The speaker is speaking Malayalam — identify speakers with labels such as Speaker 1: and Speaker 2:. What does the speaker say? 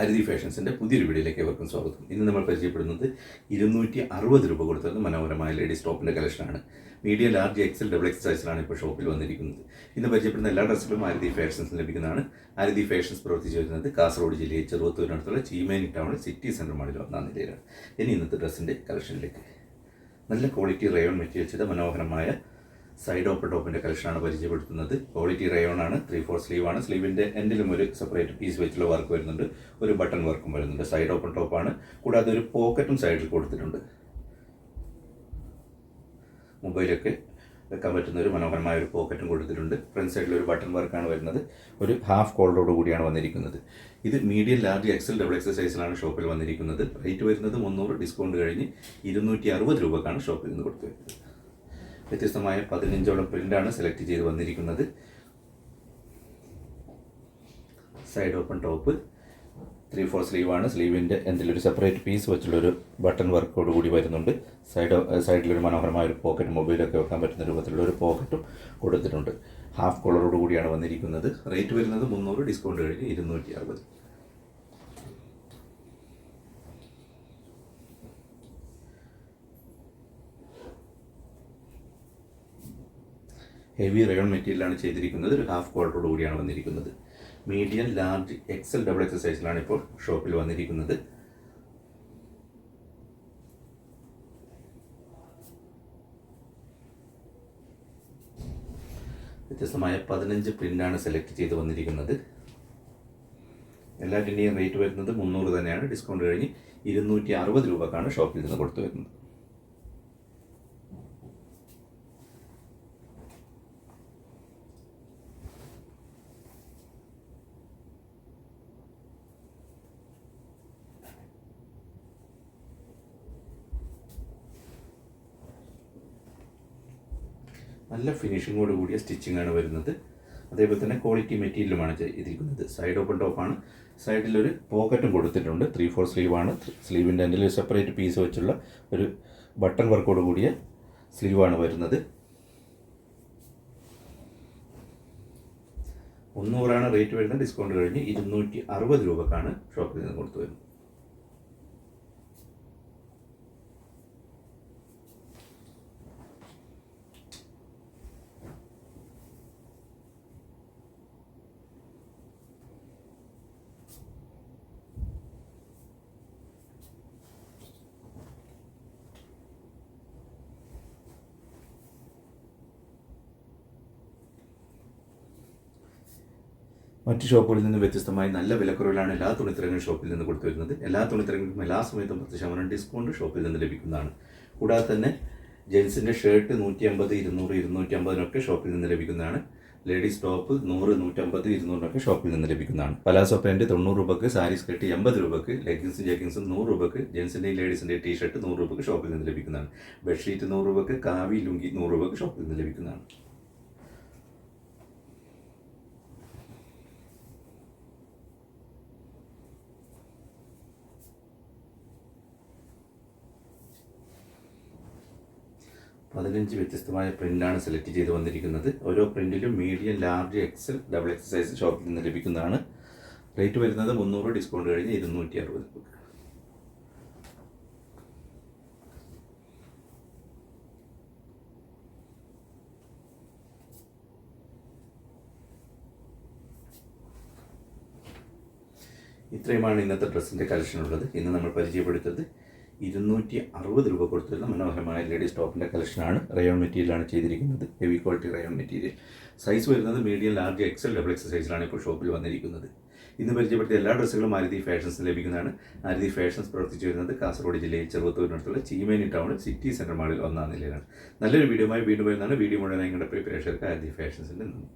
Speaker 1: ആരതി ഫാഷൻസിന്റെ പുതിയൊരു വീഡിയോയിലേക്ക് ഏവർക്കും സ്വാഗതം. ഇന്ന് നമ്മൾ പരിചയപ്പെടുന്നത് ഇരുന്നൂറ്റി അറുപത് രൂപ കൊടുത്തത് മനോഹരമായ ലേഡീസ് ടോപ്പിന്റെ കളക്ഷനാണ്. Medium large XL double X സൈസിലാണ് ഇപ്പോൾ ഷോപ്പിൽ വന്നിരിക്കുന്നത്. ഇന്ന് പരിചയപ്പെടുന്ന എല്ലാ ഡ്രസ്സുകളും ആരതി ഫാഷൻസിൽ ലഭിക്കുന്നതാണ്. ആരതി ഫാഷൻസ് പ്രവർത്തിച്ചു വരുന്നത് കാസർഗോഡ് ജില്ലയിൽ ചെറുവത്തൂരിനടുത്തുള്ള ചീമേനി ടൗണിൽ സിറ്റി സെന്റർ മാളിൽ ഒന്നാം നിലയിലാണ്. ഇനി ഇന്നത്തെ ഡ്രസ്സിന്റെ കളക്ഷനിലേക്ക്. നല്ല ക്വാളിറ്റി റയോൺ മെറ്റീരിയൽ ചെയ്ത മനോഹരമായ സൈഡ് ഓപ്പൺ ടോപ്പിന്റെ കളക്ഷനാണ് പരിചയപ്പെടുത്തുന്നത്. ക്വാളിറ്റി റയോൺ ആണ് ത്രീ ഫോർ സ്ലീവ് ആണ്. സ്ലീവിന്റെ എൻഡിലും ഒരു സെപ്പറേറ്റ് പീസ് വെച്ചുള്ള വർക്ക് വരുന്നുണ്ട്. ഒരു ബട്ടൺ വർക്കും വരുന്നുണ്ട്. സൈഡ് ഓപ്പൺ ടോപ്പാണ് കൂടാതെ ഒരു പോക്കറ്റും സൈഡിൽ കൊടുത്തിട്ടുണ്ട്. മൊബൈലൊക്കെ വെക്കാൻ പറ്റുന്ന ഒരു മനോഹരമായ ഒരു പോക്കറ്റും കൊടുത്തിട്ടുണ്ട്. ഫ്രണ്ട് സൈഡിൽ ഒരു ബട്ടൺ വർക്കാണ് വരുന്നത്. ഒരു ഹാഫ് കോളറോട് കൂടിയാണ് വന്നിരിക്കുന്നത്. ഇത് medium large XL double XL സൈസിലാണ് ഷോപ്പിൽ വന്നിരിക്കുന്നത്. റേറ്റ് വരുന്നത് മുന്നൂറ് ഡിസ്കൗണ്ട് കഴിഞ്ഞ് ഇരുന്നൂറ്റി അറുപത് രൂപക്കാണ് ഷോപ്പിൽ നിന്ന് കൊടുത്തു വരുന്നത്. വ്യത്യസ്തമായ പതിനഞ്ചോളം പ്രിന്റാണ് സെലക്ട് ചെയ്ത് വന്നിരിക്കുന്നത്. Side open top three four സ്ലീവാണ് സ്ലീവിന്റെ എന്തെങ്കിലും ഒരു സെപ്പറേറ്റ് പീസ് വെച്ചുള്ളൊരു ബട്ടൺ വർക്കോട് കൂടി വരുന്നുണ്ട്. സൈഡ് സൈഡിലൊരു മനോഹരമായ ഒരു പോക്കറ്റ് മൊബൈലൊക്കെ വെക്കാൻ പറ്റുന്ന രൂപത്തിലുള്ള ഒരു പോക്കറ്റും കൊടുത്തിട്ടുണ്ട്. ഹാഫ് കോളറോട് കൂടിയാണ് വന്നിരിക്കുന്നത്. റേറ്റ് വരുന്നത് മുന്നൂറ് ഡിസ്കൗണ്ട് കഴിഞ്ഞ് ഇരുന്നൂറ്റി അറുപത്. ഹെവി റയോൺ മെറ്റീരിയലാണ് ചെയ്തിരിക്കുന്നത്. ഒരു ഹാഫ് ക്വാർട്ടറോട് കൂടിയാണ് വന്നിരിക്കുന്നത്. Medium large XL double XL സൈസിലാണ് ഇപ്പോൾ ഷോപ്പിൽ വന്നിരിക്കുന്നത്. വ്യത്യസ്തമായ പതിനഞ്ച് പ്രിന്റാണ് സെലക്ട് ചെയ്ത് വന്നിരിക്കുന്നത്. എല്ലാറ്റിന്റെയും റേറ്റ് വരുന്നത് മുന്നൂറ് തന്നെയാണ്. ഡിസ്കൗണ്ട് കഴിഞ്ഞ് ഇരുന്നൂറ്റി അറുപത് രൂപക്കാണ് ഷോപ്പിൽ നിന്ന് കൊടുത്തു വരുന്നത്. നല്ല ഫിനിഷിങ്ങോട് കൂടിയ സ്റ്റിച്ചിങ് ആണ് വരുന്നത്. അതേപോലെ തന്നെ ക്വാളിറ്റി മെറ്റീരിയലുമാണ് ചെയ്തിരിക്കുന്നത് സൈഡ് ഓപ്പൺ ടോപ്പാണ് സൈഡിലൊരു പോക്കറ്റും കൊടുത്തിട്ടുണ്ട്. ത്രീ ഫോർ സ്ലീവാണ് സ്ലീവിന്റെ അതിൽ സെപ്പറേറ്റ് പീസ് വെച്ചുള്ള ഒരു ബട്ടൺ വർക്കോട് കൂടിയ സ്ലീവാണ് വരുന്നത്. മുന്നൂറാണ് റേറ്റ് വരുന്നത്. ഡിസ്കൗണ്ട് കഴിഞ്ഞ് ഇരുന്നൂറ്റി അറുപത് രൂപക്കാണ് ഷോപ്പിൽ നിന്ന് കൊടുത്തു വരുന്നത്. മറ്റ് ഷോപ്പുകളിൽ നിന്ന് വ്യത്യസ്തമായി നല്ല വിലക്കുറവിലാണ് എല്ലാ തുണിത്തരങ്ങളും ഷോപ്പിൽ നിന്ന് കൊടുത്തു വരുന്നത് എല്ലാ തുണിത്തരങ്ങൾക്കും എല്ലാ സമയത്തും പത്ത് ശതമാനം ഡിസ്കൗണ്ട് ഷോപ്പിൽ നിന്ന് ലഭിക്കുന്നതാണ്. കൂടാതെ തന്നെ ജെൻസിന്റെ ഷർട്ട് നൂറ്റി അമ്പത് ഇരുന്നൂറ് ഇരുന്നൂറ്റി അമ്പതിനൊക്കെ ഷോപ്പിൽ നിന്ന് ലഭിക്കുന്നതാണ്. ലേഡീസ് ടോപ്പ് നൂറ് നൂറ്റമ്പത് ഇരുന്നൂറിനൊക്കെ ഷോപ്പിൽ നിന്ന് ലഭിക്കുന്നതാണ്. പലാസോ പാന്റ് തൊണ്ണൂറ് രൂപക്ക് സാരീസ് കെട്ടി എൺപത് രൂപക്ക് ലെഗിൻസും ജെഗിൻസും നൂറ് രൂപക്ക് ജെൻസിന്റെയും ലേഡീസിന്റെയും ടീ ഷർട്ട് നൂറ് രൂപക്ക് ഷോപ്പിൽ നിന്ന് ലഭിക്കുന്നതാണ്. ബെഡ്ഷീറ്റ് നൂറ് രൂപക്ക് കാവി ലുങ്കി നൂറ് രൂപക്ക് ഷോപ്പിൽ നിന്ന് ലഭിക്കുന്നതാണ്. പതിനഞ്ച് വ്യത്യസ്തമായ പ്രിന്റാണ് സെലക്ട് ചെയ്ത് വന്നിരിക്കുന്നത്. ഓരോ പ്രിന്റിലും medium large XL double X size ഷോപ്പിൽ നിന്ന് ലഭിക്കുന്നതാണ്. റേറ്റ് വരുന്നത് മുന്നൂറ് ഡിസ്കൗണ്ട് കഴിഞ്ഞ് ഇരുന്നൂറ്റി അറുപത് രൂപ ഇത്രയുമാണ് ഇന്നത്തെ ഡ്രസ്സിന്റെ കളക്ഷൻ ഉള്ളത്. ഇന്ന് നമ്മൾ പരിചയപ്പെടുത്തത് ഇരുന്നൂറ്റി അറുപത് രൂപ കൊടുത്തിരുന്ന മനോഹരമായ ലേഡീസ് ടോപ്പിന്റെ കളക്ഷനാണ് റയോൺ മെറ്റീരിയലാണ് ചെയ്തിരിക്കുന്നത്. Heavy quality rayon material size വരുന്നത് medium large XL double X സൈസിലാണ് ഇപ്പോൾ ഷോപ്പിൽ വന്നിരിക്കുന്നത്. ഇന്ന് പരിചയപ്പെടുത്തിയ എല്ലാ ഡ്രസ്സുകളും ആരതി ഫാഷൻസ് ലഭിക്കുന്നതാണ്. ആരതി ഫാഷൻസ് പ്രവർത്തിച്ചു വരുന്നത് കാസർഗോഡ് ജില്ലയിൽ ചെറുപത്തൂരിനടുത്തുള്ള ചീമേനി ടൗണിൽ സിറ്റി സെന്റർ മാളിൽ ഒന്നാം നിലയിലാണ്. നല്ലൊരു വീഡിയോയുമായി വീണ്ടും വരുന്നതാണ്. വീഡിയോ മുഴുവൻ നിങ്ങളുടെ പ്രിയ പ്രേക്ഷകർക്ക് ആരതി ഫാഷൻസിന്റെ നന്ദി.